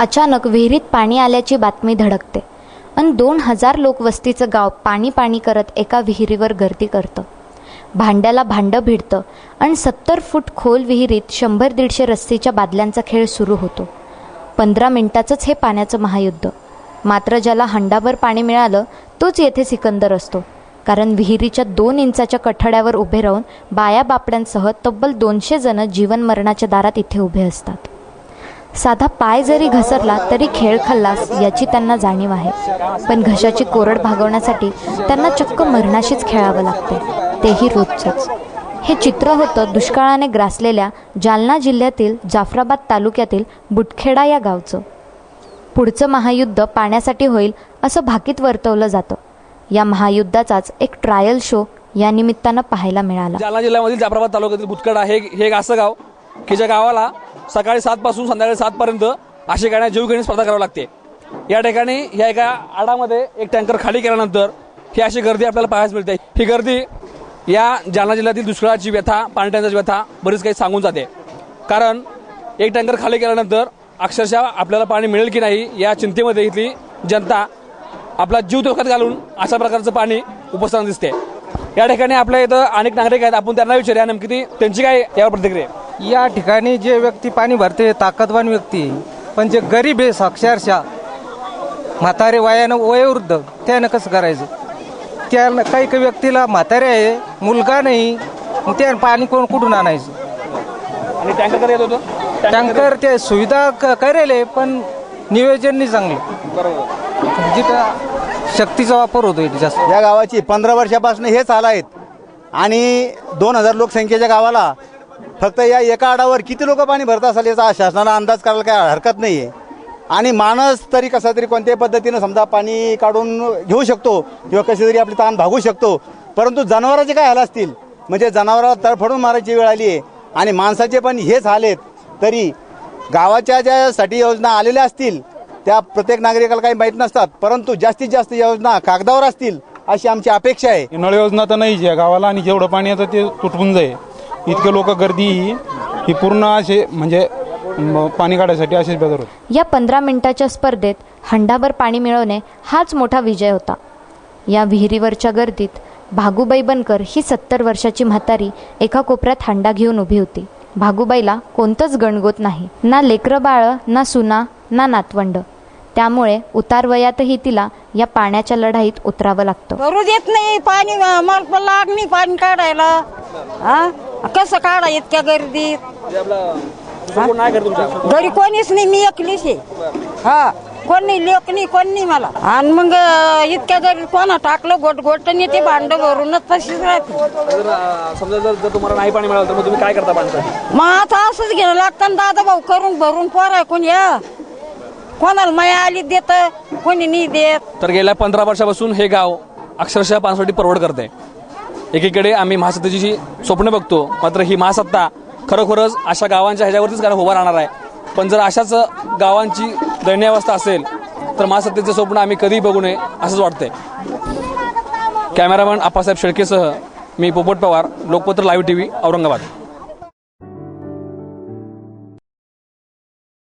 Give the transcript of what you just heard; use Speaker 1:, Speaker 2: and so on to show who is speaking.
Speaker 1: अचानक विहिरीत पाणी आल्याची बातमी धडकते. आणि दोन हजार लोकवस्तीचं गाव पाणी पाणी करत एका विहिरीवर गर्दी करतं. भांड्याला भांडं भिडतं आणि सत्तर फूट खोल विहिरीत शंभर दीडशे रस्सीच्या बादल्यांचा खेळ सुरू होतो. पंधरा मिनिटाचंच हे पाण्याचं महायुद्ध. मात्र ज्याला हंडाभर पाणी मिळालं तोच येथे सिकंदर असतो. कारण विहिरीच्या दोन इंचाच्या कठड्यावर उभे राहून बाया बापड्यांसह तब्बल दोनशे जण जीवनमरणाच्या दारात इथे उभे असतात. साधा पाय जरी घसरला तरी खेळ खाल्लास याची त्यांना जाणीव आहे. पण घशाची कोरड भागवण्यासाठी त्यांना चक्क मरणाशीच खेळावं लागते. तेही रोजचंच. हे चित्र होतं दुष्काळाने ग्रासलेल्या जालना जिल्ह्यातील जाफराबाद तालुक्यातील बुटखेडा या गावचं. पुढचं महायुद्ध पाण्यासाठी होईल असं भाकीत वर्तवलं जातं. या महायुद्धाचाच एक ट्रायल शो या निमित्तानं पाहायला मिळाला.
Speaker 2: जालना जिल्ह्यामधील जाफराबाद तालुक्यातील बुटखेडा हे हे एक असं गाव की ज्या गावाला सकाळी सात पासून संध्याकाळी सात पर्यंत अशी गाण्या जीवघेणी स्पर्धा करावी लागते. या ठिकाणी ह्या एका आडामध्ये एक टँकर खाली केल्यानंतर ही अशी गर्दी आपल्याला पाहायला मिळते. ही गर्दी या जालना जिल्ह्यातील दुष्काळाची व्यथा पाणीटंचाची व्यथा बरीच काही सांगून जाते. कारण एक टँकर खाली केल्यानंतर अक्षरशः आपल्याला पाणी मिळेल की नाही या चिंतेमध्ये इथली जनता आपला जीव धोक्यात घालून अशा प्रकारचं पाणी उपसताना दिसते. या ठिकाणी आपल्या इथं अनेक नागरिक आहेत. आपण त्यांना विचारूया नेमकी ती त्यांची काय यावर प्रतिक्रिया
Speaker 3: या ठिकाणी जे व्यक्ती पाणी भरते ताकदवान व्यक्ती. पण जे गरीब आहे अक्षरशः म्हातारे वयानं वयोवृद्ध त्यानं कसं करायचं? त्या काही काही व्यक्तीला म्हातारे आहे मुलगा नाही मग त्या पाणी कोण कुठून आणायचं?
Speaker 2: आणि टँकर येत होतं?
Speaker 3: टँकर ते सुविधा क- करेल आहे, पण नियोजन नाही चांगलं.
Speaker 2: बरोबर.
Speaker 3: जिथं शक्तीचा वापर होतोय जास्त.
Speaker 4: या गावाची पंधरा वर्षापासून हेच हाल आहेत. आणि दोन हजार लोकसंख्येच्या गावाला फक्त या एका आडावर किती लोक पाणी भरत असाल याचा शासनाला अंदाज करायला काय हरकत नाही आहे आणि माणूस तरी कसा तरी कोणत्याही पद्धतीनं समजा पाणी काढून घेऊ शकतो किंवा कशी तरी आपली ताण भागू शकतो. परंतु जनावरांचे काय हाल असतील? म्हणजे जनावराला तडफडून मारायची वेळ आली आहे आणि माणसाचे पण हेच हाल आहेत. तरी गावाच्या ज्यासाठी योजना आलेल्या असतील त्या प्रत्येक नागरिकाला काही माहीत नसतात. परंतु जास्तीत जास्त योजना कागदावर असतील अशी आमची अपेक्षा आहे.
Speaker 5: नळ योजना तर नाही गावाला आणि जेवढं पाणी येतं ते तुटवून जाईल. इतके लोक गर्दी ही ही पूर्ण असे म्हणजे म, पाणी काढायसाठी असेच बेजार होते.
Speaker 1: या पंधरा मिनिटाच्या स्पर्धेत हंडाभर पाणी मिळवणे हाच मोठा विजय होता. या विहिरीवरच्या गर्दीत भागुबाई बनकर ही सत्तर वर्षाची म्हातारी एका कोपऱ्यात हंडा घेऊन उभी होती. भागुबाईला कोणतंच गणगोत नाही. ना लेकरं बाळ ना सुना ना नातवंड. त्यामुळे उतारवयातही तिला या पाण्याच्या लढाईत उतरावं लागतं.
Speaker 6: देत नाही पाणी मला पाणी काढायला. हा? कसं काढा इतक्या गर्दीत
Speaker 2: दुसरं कोण नाही करत तुमच्या
Speaker 6: घरी कोणीच नाही मी एकलीच आहे. हा कोण नाही लेख नाही कोण नाही मला. आणि मग इतक्या गर्दीत कोणा टाकलं गोट गोट आणि ते भांड भरूनच तशीच राहते.
Speaker 2: जर समजा जर जर तुम्हाला नाही पाणी मिळालं तर मग तुम्ही काय करता पाण्यासाठी?
Speaker 6: मग आता असंच घेणं लागतं ना दादा भाऊ करून भरून पोराय कोण या कोणाला माया आली देत कोणी नाही देत.
Speaker 2: तर गेल्या पंधरा वर्षापासून हे गाव अक्षरशः पाण्यासाठी परवड करते. एकीकडे आम्ही महासत्तेची जी स्वप्न बघतो मात्र ही महासत्ता खरोखरच अशा गावांच्या ह्याच्यावरतीच कारण उभा राहणार आहे. पण जर अशाच गावांची दयनीय अवस्था असेल तर महासत्तेचं स्वप्न आम्ही कधीही बघू नये असंच वाटतंय. कॅमेरामॅन आप्पासाहेब शेळकेसह मी Popat Pawar Lokpatra live T V Aurangabad.